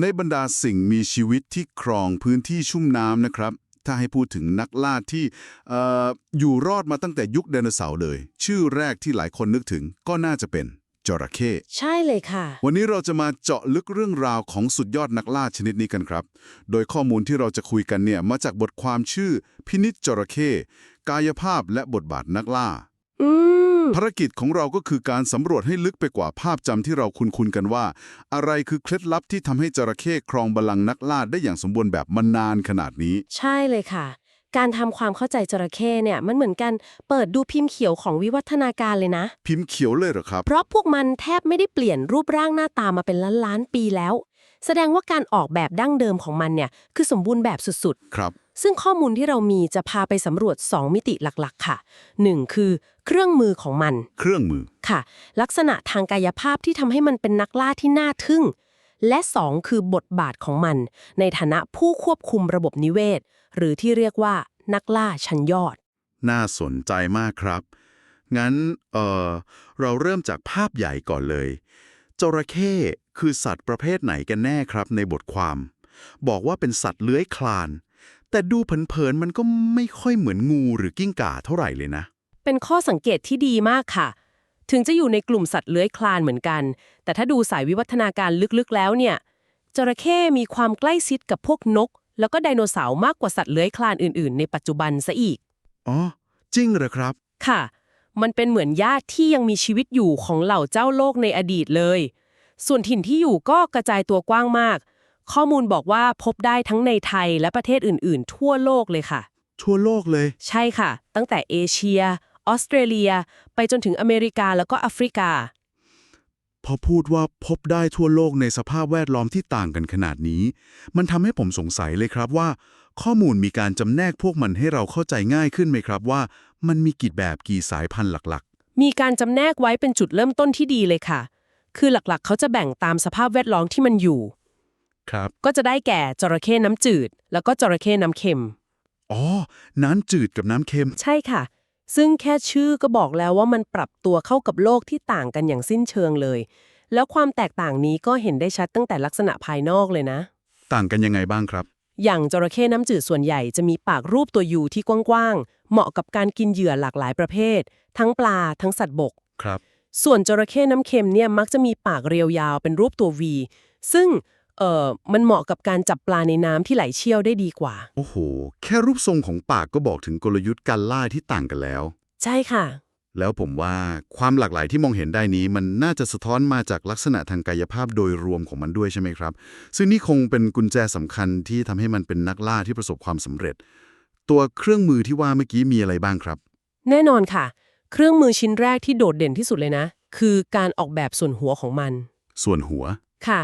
ในบรรดาสิ่งมีชีวิตที่ครองพื้นที่ชุ่มน้ำนะครับ ถ้าให้พูดถึงนักล่าที่เอออยู่รอดมาตั้งแต่ยุคไดโนเสาร์เลย ชื่อแรกที่หลายคนนึกถึงก็น่าจะเป็นจระเข้ใช่เลยค่ะ วันนี้เราจะมาเจาะลึกเรื่องราวของสุดยอดนักล่าชนิดนี้กันครับ โดยข้อมูลที่เราจะคุยกันเนี่ยมาจากบทความชื่อพินิจจระเข้กายภาพและบทบาทนักล่า อืม ภารกิจของเราก็คือการสำรวจให้ลึกไปกว่าภาพจำที่เราคุ้นๆกันว่า อะไรคือเคล็ดลับที่ทำให้จระเข้ครองบัลลังก์นักล่าได้อย่างสมบูรณ์แบบมานานขนาดนี้ ใช่เลยค่ะ การทำความเข้าใจจระเข้เนี่ยมันเหมือนกันเปิดดูพิมพ์เขียวของวิวัฒนาการเลยนะ พิมพ์เขียวเลยเหรอครับ เพราะพวกมันแทบไม่ได้เปลี่ยนรูปร่างหน้าตามาเป็นล้านล้านๆปีแล้ว แสดงว่าการออกแบบดั้งเดิมของมันเนี่ยคือสมบูรณ์แบบสุดครับๆ ซึ่งข้อมูลที่เรามีจะพาไปสำรวจ 2 มิติหลักๆ ค่ะ 1. คือเครื่องมือของมัน เครื่องมือ ค่ะ ลักษณะทางกายภาพที่ทำให้มันเป็นนักล่าที่น่าทึ่ง และ 2 คือบทบาทของมัน ในฐานะผู้ควบคุมระบบนิเวศ หรือที่เรียกว่านักล่าชั้นยอด น่าสนใจมากครับ งั้น เอ่อเราเริ่มจากภาพใหญ่ก่อนเลย จระเข้คือสัตว์ประเภทไหนกันแน่ครับในบทความ บอกว่าเป็นสัตว์เลื้อยคลาน แต่ดูเผินๆมันก็ไม่ค่อยเหมือนงูหรือกิ้งก่าเท่าไหร่เลยนะ เป็นข้อสังเกตที่ดีมากค่ะ ถึงจะอยู่ในกลุ่มสัตว์เลื้อยคลานเหมือนกัน แต่ถ้าดูสายวิวัฒนาการลึกๆแล้วเนี่ยจระเข้มีความใกล้ชิดกับพวกนก แล้วก็ไดโนเสาร์มากกว่าสัตว์เลื้อยคลานอื่นๆ ในปัจจุบันซะอีก อ๋อ จริงเหรอครับ ค่ะ มันเป็นเหมือนญาติที่ยังมีชีวิตอยู่ของเหล่าเจ้าโลกในอดีตเลย ส่วนถิ่นที่อยู่ก็กระจายตัวกว้างมาก ข้อมูลบอกว่าพบได้ทั้งในไทยและประเทศอื่น ๆ ทั่วโลกเลยค่ะ ทั่วโลกเลย ใช่ค่ะ ตั้งแต่เอเชีย ออสเตรเลีย ไปจนถึงอเมริกาแล้วก็แอฟริกา พอพูดว่าพบได้ทั่วโลกในสภาพแวดล้อมที่ต่างกันขนาดนี้ มันทำให้ผมสงสัยเลยครับว่า ข้อมูลมีการจำแนกพวกมันให้เราเข้าใจง่ายขึ้นไหมครับว่า มันมีกี่แบบกี่สายพันธุ์หลักมีการจำแนกไว้เป็นจุดเริ่มต้นที่ดีเลยค่ะ คือหลักๆ เขาจะแบ่งตามสภาพแวดล้อมที่มันอยู่ๆ ครับ ก็จะได้แก่จระเข้น้ำจืด แล้วก็จระเข้น้ำเค็ม อ๋อ น้ำจืดกับน้ำเค็ม ใช่ค่ะ ซึ่งแค่ชื่อก็บอกแล้วว่ามันปรับตัวเข้ากับโลกที่ต่างกันอย่างสิ้นเชิงเลย แล้วความแตกต่างนี้ก็เห็นได้ชัดตั้งแต่ลักษณะภายนอกเลยนะ ต่างกันยังไงบ้างครับ อย่างจระเข้น้ำจืดส่วนใหญ่จะมีปากรูปตัวยูที่กว้างๆ เหมาะกับการกินเหยื่อหลากหลายประเภท ทั้งปลา ทั้งสัตว์บก ครับ ส่วนจระเข้น้ำเค็มเนี่ยมักจะมีปากเรียวยาวเป็นรูปตัว V ซึ่ง เอ่อมันเหมาะกับการจับปลาในน้ำที่ไหลเชี่ยวได้ดีกว่า โอ้โห แค่รูปทรงของปากก็บอกถึงกลยุทธ์การล่าที่ต่างกันแล้ว ใช่ค่ะ แล้วผมว่าความหลากหลายที่มองเห็นได้นี้ มันน่าจะสะท้อนมาจากลักษณะทางกายภาพโดยรวมของมันด้วยใช่ไหมครับ ซึ่งนี่คงเป็นกุญแจสำคัญที่ทำให้มันเป็นนักล่าที่ประสบความสำเร็จ ตัวเครื่องมือที่ว่าเมื่อกี้มีอะไรบ้างครับ แน่นอนค่ะ เครื่องมือชิ้นแรกที่โดดเด่นที่สุดเลยนะ คือการออกแบบส่วนหัวของมัน ส่วนหัว ค่ะ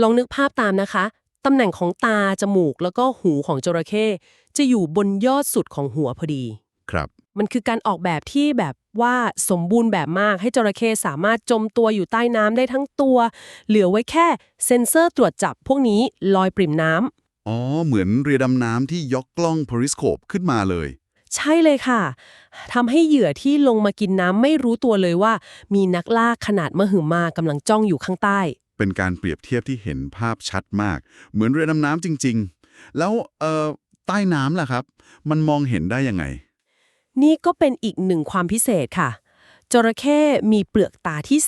ลองนึกภาพตามนะคะ ตำแหน่งของตา จมูก แล้วก็หูของจระเข้จะอยู่บนยอดสุดของหัวพอดี ครับ มันคือการออกแบบที่แบบว่าสมบูรณ์แบบมากให้จระเข้สามารถจมตัวอยู่ใต้น้ำได้ทั้งตัว เหลือไว้แค่เซ็นเซอร์ตรวจจับพวกนี้ลอยปริ่มน้ำ อ๋อ เหมือนเรือดำน้ำที่ยกกล้อง periscope ขึ้นมาเลย ใช่เลยค่ะ ทำให้เหยื่อที่ลงมากินน้ำไม่รู้ตัวเลยว่า มีนักล่าขนาดมหึมากำลังจ้องอยู่ข้างใต้ เป็นการเปรียบเทียบที่เห็นภาพชัดมาก เหมือนเรือดำน้ำจริง ๆ แล้วเอ่อใต้น้ำล่ะครับ มันมองเห็นได้ยังไง นี่ก็เป็นอีกหนึ่งความพิเศษค่ะ จระเข้มีเปลือกตาที่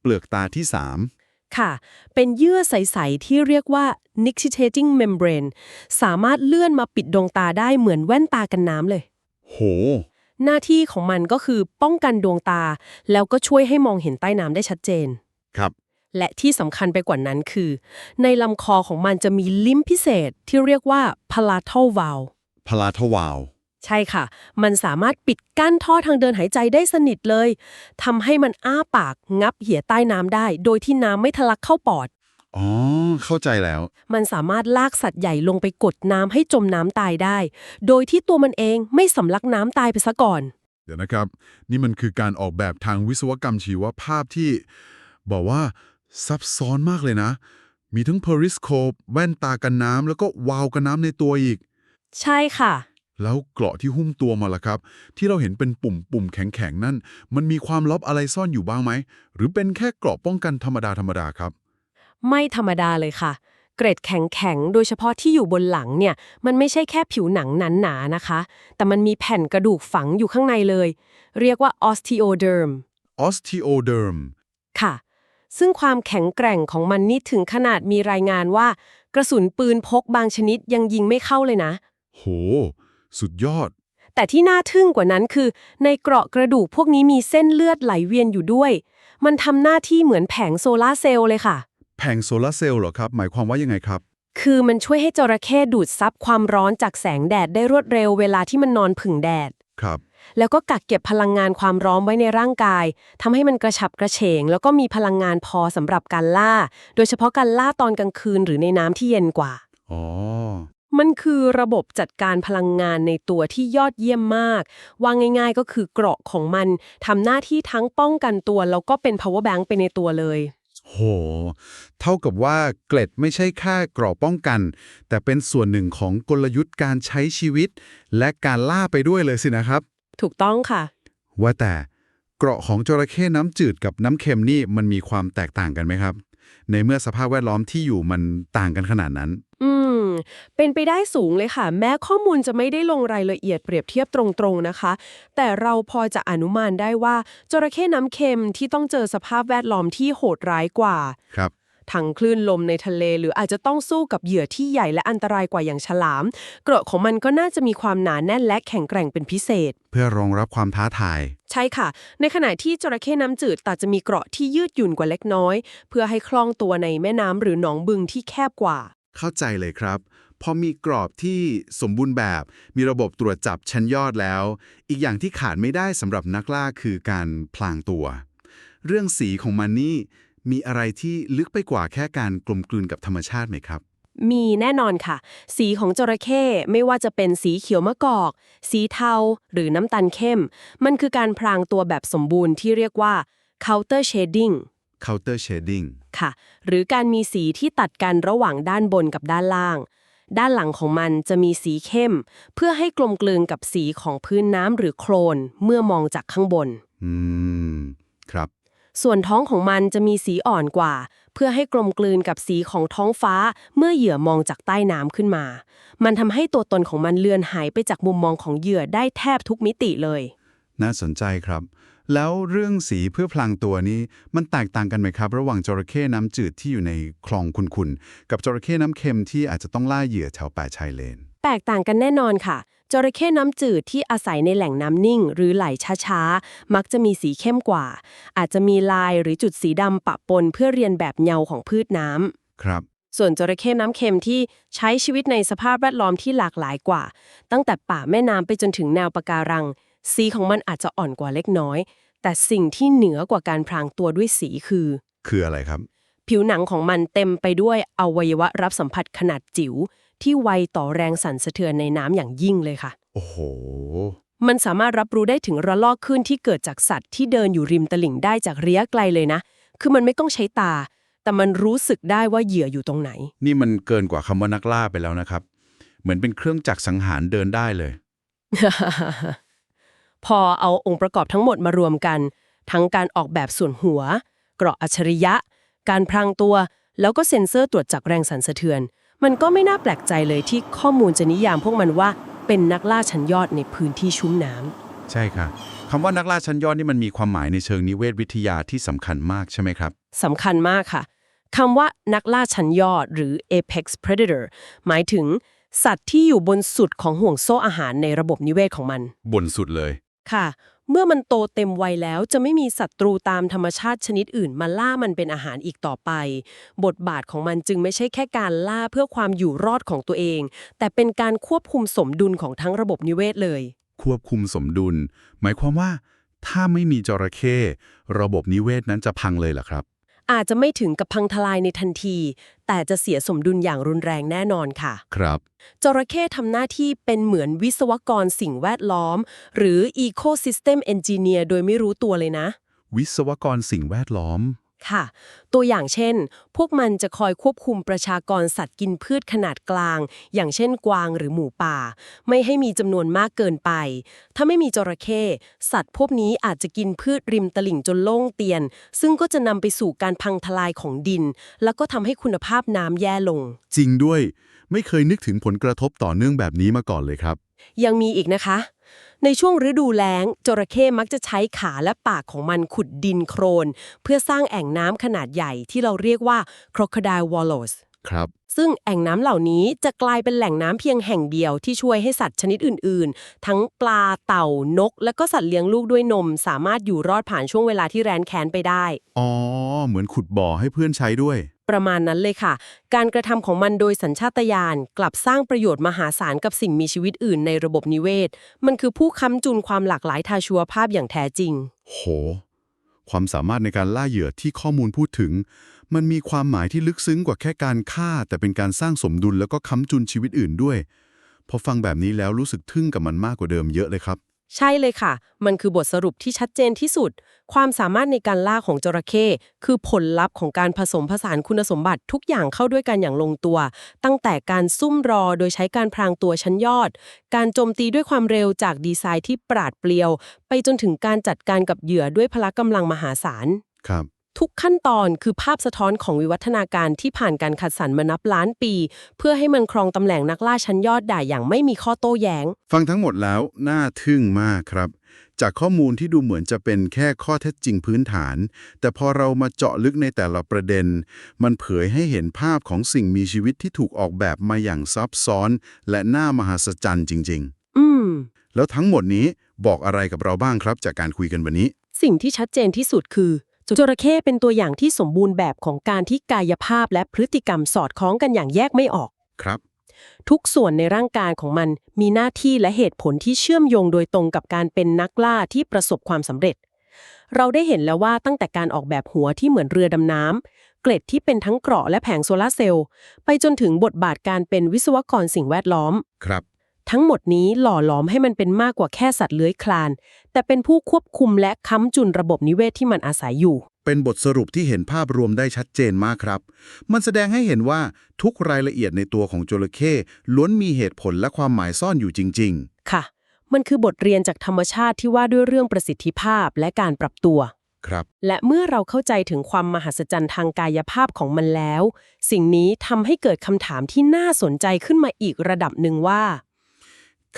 เปลือกตาที่สาม3ค่ะ เป็นเยื่อใส ๆ ที่เรียกว่า nictitating membrane สามารถเลื่อนมาปิดดวงตาได้เหมือนแว่นตากันน้ำเลย โห หน้าที่ของมันก็คือป้องกันดวงตา แล้วก็ช่วยให้มองเห็นใต้น้ำได้ชัดเจน ครับ และที่สำคัญไปกว่านั้นคือ ในลำคอของมันจะมีลิ้มพิเศษที่เรียกว่า palatal valve พลาทวาว ใช่ค่ะ มันสามารถปิดกั้นท่อทางเดินหายใจได้สนิทเลย ทำให้มันอ้าปากงับเหี่ยใต้น้ำได้ โดยที่น้ำไม่ทะลักเข้าปอด อ๋อ เข้าใจแล้ว มันสามารถลากสัตว์ใหญ่ลงไปกดน้ำให้จมน้ำตายได้ โดยที่ตัวมันเองไม่สำลักน้ำตายไปซะก่อน เดี๋ยวนะครับ นี่มันคือการออกแบบทางวิศวกรรมชีวภาพที่ บอกว่า ซับซ้อนมากเลยนะ มีทั้ง periscope แว่นตากันน้ำแล้วก็วาล์วกันน้ำในตัวอีก ใช่ค่ะ แล้วเกราะที่หุ้มตัวมาล่ะครับ ที่เราเห็นเป็นปุ่มปุ่มๆแข็งๆ นั่น มันมีความลับอะไรซ่อนอยู่บ้างไหม หรือเป็นแค่เกราะป้องกันธรรมดาธรรมดาครับ ไม่ธรรมดาเลยค่ะ เกร็ดแข็งๆ โดยเฉพาะที่อยู่บนหลังเนี่ย มันไม่ใช่แค่ผิวหนังหนาๆนะคะ แต่มันมีแผ่นกระดูกฝังอยู่ข้างในเลย เรียกว่า osteoderm osteoderm ค่ะ ซึ่งความแข็งแกร่งของมันนี่ถึงขนาดมีรายงานว่า กระสุนปืนพกบางชนิดยังยิงไม่เข้าเลยนะ โห สุดยอด แต่ที่น่าทึ่งกว่านั้นคือ ในเกราะกระดูกพวกนี้มีเส้นเลือดไหลเวียนอยู่ด้วย มันทำหน้าที่เหมือนแผงโซลาร์เซลล์เลยค่ะ แผงโซลาร์เซลล์เหรอครับ หมายความว่ายังไงครับ คือมันช่วยให้จระเข้ดูดซับความร้อนจากแสงแดดได้รวดเร็วเวลาที่มันนอนผึ่งแดด ครับ แล้วก็กักเก็บพลังงานความร้อนไว้ในร่างกายทำให้มันกระฉับกระเฉง แล้วก็มีพลังงานพอสำหรับการล่า โดยเฉพาะการล่าตอนกลางคืนหรือในน้ำที่เย็นกว่าอ๋อมันคือระบบจัดการพลังงานในตัวที่ยอดเยี่ยมมาก ว่าง่ายๆก็คือเกราะของมันทำหน้าที่ทั้งป้องกันตัว แล้วก็เป็น power bank ไปในตัวเลย โห เท่ากับว่าเกล็ดไม่ใช่แค่เกราะป้องกัน แต่เป็นส่วนหนึ่งของกลยุทธ์การใช้ชีวิต และการล่าไปด้วยเลยสินะครับ ถูกต้องค่ะ ว่าแต่เกราะของจระเข้น้ำจืดกับน้ำเค็มนี่มันมีความแตกต่างกันไหมครับ ในเมื่อสภาพแวดล้อมที่อยู่มันต่างกันขนาดนั้น อืม เป็นไปได้สูงเลยค่ะ แม้ข้อมูลจะไม่ได้ลงรายละเอียดเปรียบเทียบตรงๆนะคะ แต่เราพอจะอนุมานได้ว่าจระเข้น้ำเค็มที่ต้องเจอสภาพแวดล้อมที่โหดร้ายกว่า ครับ ทั้งคลื่นลมในทะเล หรืออาจจะต้องสู้กับเหยื่อที่ใหญ่และอันตรายกว่าอย่างฉลาม เกราะของมันก็น่าจะมีความหนาแน่นและแข็งแกร่งเป็นพิเศษ เพื่อรองรับความท้าทาย ใช่ค่ะ ในขณะที่จระเข้น้ำจืดแต่จะมีเกราะที่ยืดหยุ่นกว่าเล็กน้อย เพื่อให้คล่องตัวในแม่น้ำหรือหนองบึงที่แคบกว่า เข้าใจเลยครับพอมีกรอบที่สมบูรณ์แบบ มีระบบตรวจจับชั้นยอดแล้ว อีกอย่างที่ขาดไม่ได้สำหรับนักล่าคือการพลางตัว เรื่องสีของมันนี่ มีอะไรที่ลึกไปกว่าแค่การกลมกลืนกับธรรมชาติไหมครับ มีแน่นอนค่ะ สีของจระเข้ไม่ว่าจะเป็นสีเขียวมะกอก สีเทา หรือน้ำตาลเข้ม มันคือการพรางตัวแบบสมบูรณ์ที่เรียกว่า counter shading counter shading ค่ะ หรือการมีสีที่ตัดกันระหว่างด้านบนกับด้านล่าง ด้านหลังของมันจะมีสีเข้ม เพื่อให้กลมกลืนกับสีของพื้นน้ำหรือโคลนเมื่อมองจากข้างบน อืม ครับ ส่วนท้องของมันจะมีสีอ่อนกว่า เพื่อให้กลมกลืนกับสีของท้องฟ้าเมื่อเหยื่อมองจากใต้น้ำขึ้นมา มันทำให้ตัวตนของมันเลือนหายไปจากมุมมองของเหยื่อได้แทบทุกมิติเลย น่าสนใจครับ แล้วเรื่องสีเพื่อพลางตัวนี้มันแตกต่างกันไหมครับ ระหว่างจระเข้น้ำจืดที่อยู่ในคลองคุนๆกับจระเข้น้ำเค็มที่อาจจะต้องล่าเหยื่อแถวป่าชายเลน แตกต่างกันแน่นอนค่ะ จระเข้น้ำจืดที่อาศัยในแหล่งน้ำนิ่ง หรือไหลช้าๆ มักจะมีสีเข้มกว่า อาจจะมีลายหรือจุดสีดำปะปนเพื่อเรียนแบบเงาของพืชน้ำครับ ส่วนจระเข้น้ำเค็มที่ใช้ชีวิตในสภาพแวดล้อมที่หลากหลายกว่า ตั้งแต่ป่าแม่น้ำไปจนถึงแนวปะการัง สีของมันอาจจะอ่อนกว่าเล็กน้อย แต่สิ่งที่เหนือกว่าการพรางตัวด้วยสีคือ คืออะไรครับ ผิวหนังของมันเต็มไปด้วยอวัยวะรับสัมผัสขนาดจิ๋ว ที่ไวต่อแรงสั่นสะเทือนในน้ำอย่างยิ่งเลยค่ะ โอ้โห มันสามารถรับรู้ได้ถึงระลอกคลื่นที่เกิดจากสัตว์ที่เดินอยู่ริมตลิ่งได้จากระยะไกลเลยนะ คือมันไม่ต้องใช้ตา แต่มันรู้สึกได้ว่าเหยื่ออยู่ตรงไหน นี่มันเกินกว่าคำว่านักล่าไปแล้วนะครับ เหมือนเป็นเครื่องจักรสังหารเดินได้เลย พอเอาองค์ประกอบทั้งหมดมารวมกัน ทั้งการออกแบบส่วนหัว เกราะอัจฉริยะ การพรางตัว แล้วก็เซ็นเซอร์ตรวจจับแรงสั่นสะเทือน มันก็ไม่น่าแปลกใจเลยที่ข้อมูลจะนิยามพวกมันว่าเป็นนักล่าชั้นยอดในพื้นที่ชุ่มน้ำ ใช่ค่ะคำว่านักล่าชั้นยอดนี่มันมีความหมายในเชิงนิเวศวิทยาที่สำคัญมากใช่ไหมครับ สำคัญมากค่ะ คำว่านักล่าชั้นยอดหรือ apex predator หมายถึง สัตว์ที่อยู่บนสุดของห่วงโซ่อาหารในระบบนิเวศของมัน บนสุดเลย ค่ะ เมื่อมันโตเต็มวัยแล้วจะไม่มีศัตรูตามธรรมชาติชนิดอื่นมาล่ามันเป็นอาหารอีกต่อไป บทบาทของมันจึงไม่ใช่แค่การล่าเพื่อความอยู่รอดของตัวเอง แต่เป็นการควบคุมสมดุลของทั้งระบบนิเวศเลย ควบคุมสมดุล หมายความว่า ถ้าไม่มีจระเข้ระบบนิเวศนั้นจะพังเลยเหรอครับ อาจจะไม่ถึงกับพังทลายในทันที แต่จะเสียสมดุลอย่างรุนแรงแน่นอนค่ะ ครับ จระเข้ทำหน้าที่เป็นเหมือนวิศวกรสิ่งแวดล้อม หรือ Ecosystem Engineer โดยไม่รู้ตัวเลยนะ วิศวกรสิ่งแวดล้อม ค่ะ ตัวอย่างเช่น พวกมันจะคอยควบคุมประชากรสัตว์กินพืชขนาดกลาง อย่างเช่นกวางหรือหมูป่า ไม่ให้มีจำนวนมากเกินไป ถ้าไม่มีจระเข้สัตว์พวกนี้อาจจะกินพืชริมตลิ่งจนโล่งเตียน ซึ่งก็จะนำไปสู่การพังทลายของดิน แล้วก็ทำให้คุณภาพน้ำแย่ลง จริงด้วย ไม่เคยนึกถึงผลกระทบต่อเนื่องแบบนี้มาก่อนเลยครับ ยังมีอีกนะคะ ในช่วงฤดูแล้ง จระเข้มักจะใช้ขาและปากของมันขุดดินโครน เพื่อสร้างแอ่งน้ำขนาดใหญ่ที่เราเรียกว่า crocodile wallows ครับ ซึ่งแอ่งน้ำเหล่านี้จะกลายเป็นแหล่งน้ำเพียงแห่งเดียวที่ช่วยให้สัตว์ชนิดอื่น ๆ ทั้งปลาเต่านก และก็สัตว์เลี้ยงลูกด้วยนม สามารถอยู่รอดผ่านช่วงเวลาที่แรนแค้นไปได้ อ๋อ เหมือนขุดบ่อให้เพื่อนใช้ด้วย ประมาณนั้นเลยค่ะ การกระทำของมันโดยสัญชาตญาณกลับสร้างประโยชน์มหาศาลกับสิ่งมีชีวิตอื่นในระบบนิเวศ มันคือผู้ค้ำจุนความหลากหลายทางชีวภาพอย่างแท้จริง โห ความสามารถในการล่าเหยื่อที่ข้อมูลพูดถึง มันมีความหมายที่ลึกซึ้งกว่าแค่การฆ่า แต่เป็นการสร้างสมดุลแล้วก็ค้ำจุนชีวิตอื่นด้วย พอฟังแบบนี้แล้วรู้สึกทึ่งกับมันมากกว่าเดิมเยอะเลยครับ ใช่เลยค่ะ มันคือบทสรุปที่ชัดเจนที่สุด ความสามารถในการล่าของจระเข้คือผลลัพธ์ของการผสมผสานคุณสมบัติทุกอย่างเข้าด้วยกันอย่างลงตัว ตั้งแต่การซุ่มรอโดยใช้การพรางตัวชั้นยอด การโจมตีด้วยความเร็วจากดีไซน์ที่ปราดเปรียว ไปจนถึงการจัดการกับเหยื่อด้วยพละกำลังมหาศาล ครับ ทุกขั้นตอนคือภาพสะท้อนของวิวัฒนาการที่ผ่านการขัดสรรมานับล้านปี เพื่อให้มันครองตำแหน่งนักล่าชั้นยอดได้อย่างไม่มีข้อโต้แย้ง ฟังทั้งหมดแล้วน่าทึ่งมากครับ จากข้อมูลที่ดูเหมือนจะเป็นแค่ข้อเท็จจริงพื้นฐาน แต่พอเรามาเจาะลึกในแต่ละประเด็น มันเผยให้เห็นภาพของสิ่งมีชีวิตที่ถูกออกแบบมาอย่างซับซ้อน และน่ามหัศจรรย์จริงอืมๆแล้วทั้งหมดนี้บอกอะไรกับเราบ้างครับ จากการคุยกันวันนี้ สิ่งที่ชัดเจนที่สุดคือ จระเข้เป็นตัวอย่างที่สมบูรณ์แบบของการที่กายภาพและพฤติกรรมสอดคล้องกันอย่างแยกไม่ออก ครับ ทุกส่วนในร่างกายของมันมีหน้าที่และเหตุผลที่เชื่อมโยงโดยตรงกับการเป็นนักล่าที่ประสบความสำเร็จ เราได้เห็นแล้วว่าตั้งแต่การออกแบบหัวที่เหมือนเรือดำน้ำเกล็ดที่เป็นทั้งเกราะและแผงโซลาร์เซลล์ไปจนถึงบทบาทการเป็นวิศวกรสิ่งแวดล้อม ครับ ทั้งหมดนี้หล่อหลอมให้มันเป็นมากกว่าแค่สัตว์เลื้อยคลาน แต่เป็นผู้ควบคุมและค้ำจุนระบบนิเวศที่มันอาศัยอยู่ เป็นบทสรุปที่เห็นภาพรวมได้ชัดเจนมากครับ มันแสดงให้เห็นว่าทุกรายละเอียดในตัวของจระเข้ล้วนมีเหตุผลและความหมายซ่อนอยู่จริงค่ะ มันคือบทเรียนจากธรรมชาติที่ว่าด้วยเรื่องประสิทธิภาพและการปรับตัวๆครับ และเมื่อเราเข้าใจถึงความมหัศจรรย์ทางกายภาพของมันแล้ว สิ่งนี้ทำให้เกิดคำถามที่น่าสนใจขึ้นมาอีกระดับหนึ่งว่า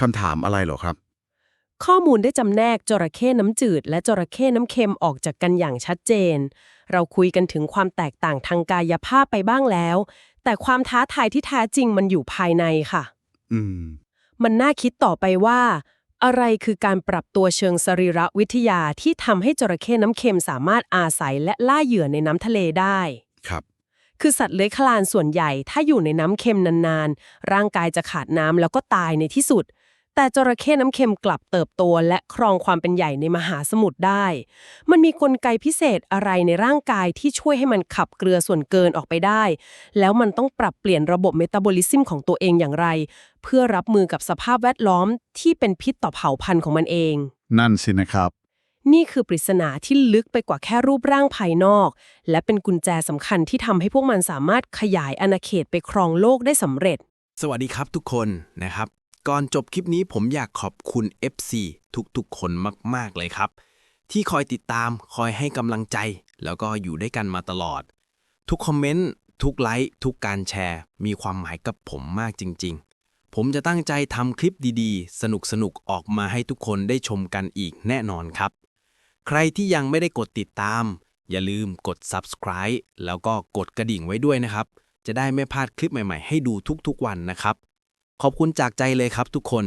คำถามอะไรเหรอครับ ข้อมูลได้จำแนกจระเข้น้ำจืด และจระเข้น้ำเค็มออกจากกันอย่างชัดเจน เราคุยกันถึงความแตกต่างทางกายภาพไปบ้างแล้ว แต่ความท้าทายที่แท้จริงมันอยู่ภายในค่ะ อืม มันน่าคิดต่อไปว่า อะไรคือการปรับตัวเชิงสรีรวิทยาที่ทำให้จระเข้น้ำเค็มสามารถอาศัยและล่าเหยื่อในน้ำทะเลได้ ครับ คือสัตว์เลื้อยคลานส่วนใหญ่ถ้าอยู่ในน้ำเค็มนานๆ ร่างกายจะขาดน้ำแล้วก็ตายในที่สุด แต่จระเข้น้ำเค็มกลับเติบโตและครองความเป็นใหญ่ในมหาสมุทรได้ มันมีกลไกพิเศษอะไรในร่างกายที่ช่วยให้มันขับเกลือส่วนเกินออกไปได้ แล้วมันต้องปรับเปลี่ยนระบบเมตาบอลิซึมของตัวเองอย่างไร เพื่อรับมือกับสภาพแวดล้อมที่เป็นพิษต่อเผ่าพันธุ์ของมันเอง นั่นสินะครับ นี่คือปริศนาที่ลึกไปกว่าแค่รูปร่างภายนอก และเป็นกุญแจสำคัญที่ทำให้พวกมันสามารถขยายอาณาเขตไปครองโลกได้สำเร็จ สวัสดีครับทุกคนนะครับ ก่อนจบคลิปนี้ผมอยากขอบคุณ FC ทุกๆ คนมาก ๆ เลยครับ ที่คอยติดตามคอยให้กำลังใจ แล้วก็อยู่ด้วยกันมาตลอด ทุกคอมเมนต์ ทุกไลค์ทุกการแชร์ มีความหมายกับผมมากจริง ๆ ผมจะตั้งใจทำคลิปดีๆ สนุกๆ ออกมาให้ทุกคนได้ชมกันอีกแน่นอนครับ ใครที่ยังไม่ได้กดติดตาม อย่าลืมกด subscribe แล้วก็กดกระดิ่งไว้ด้วยนะครับ จะได้ไม่พลาดคลิปใหม่ ๆ ให้ดูทุกๆ วันนะครับ ขอบคุณจากใจเลยครับทุกคน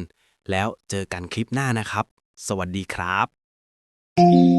แล้วเจอกันคลิปหน้านะครับ สวัสดีครับ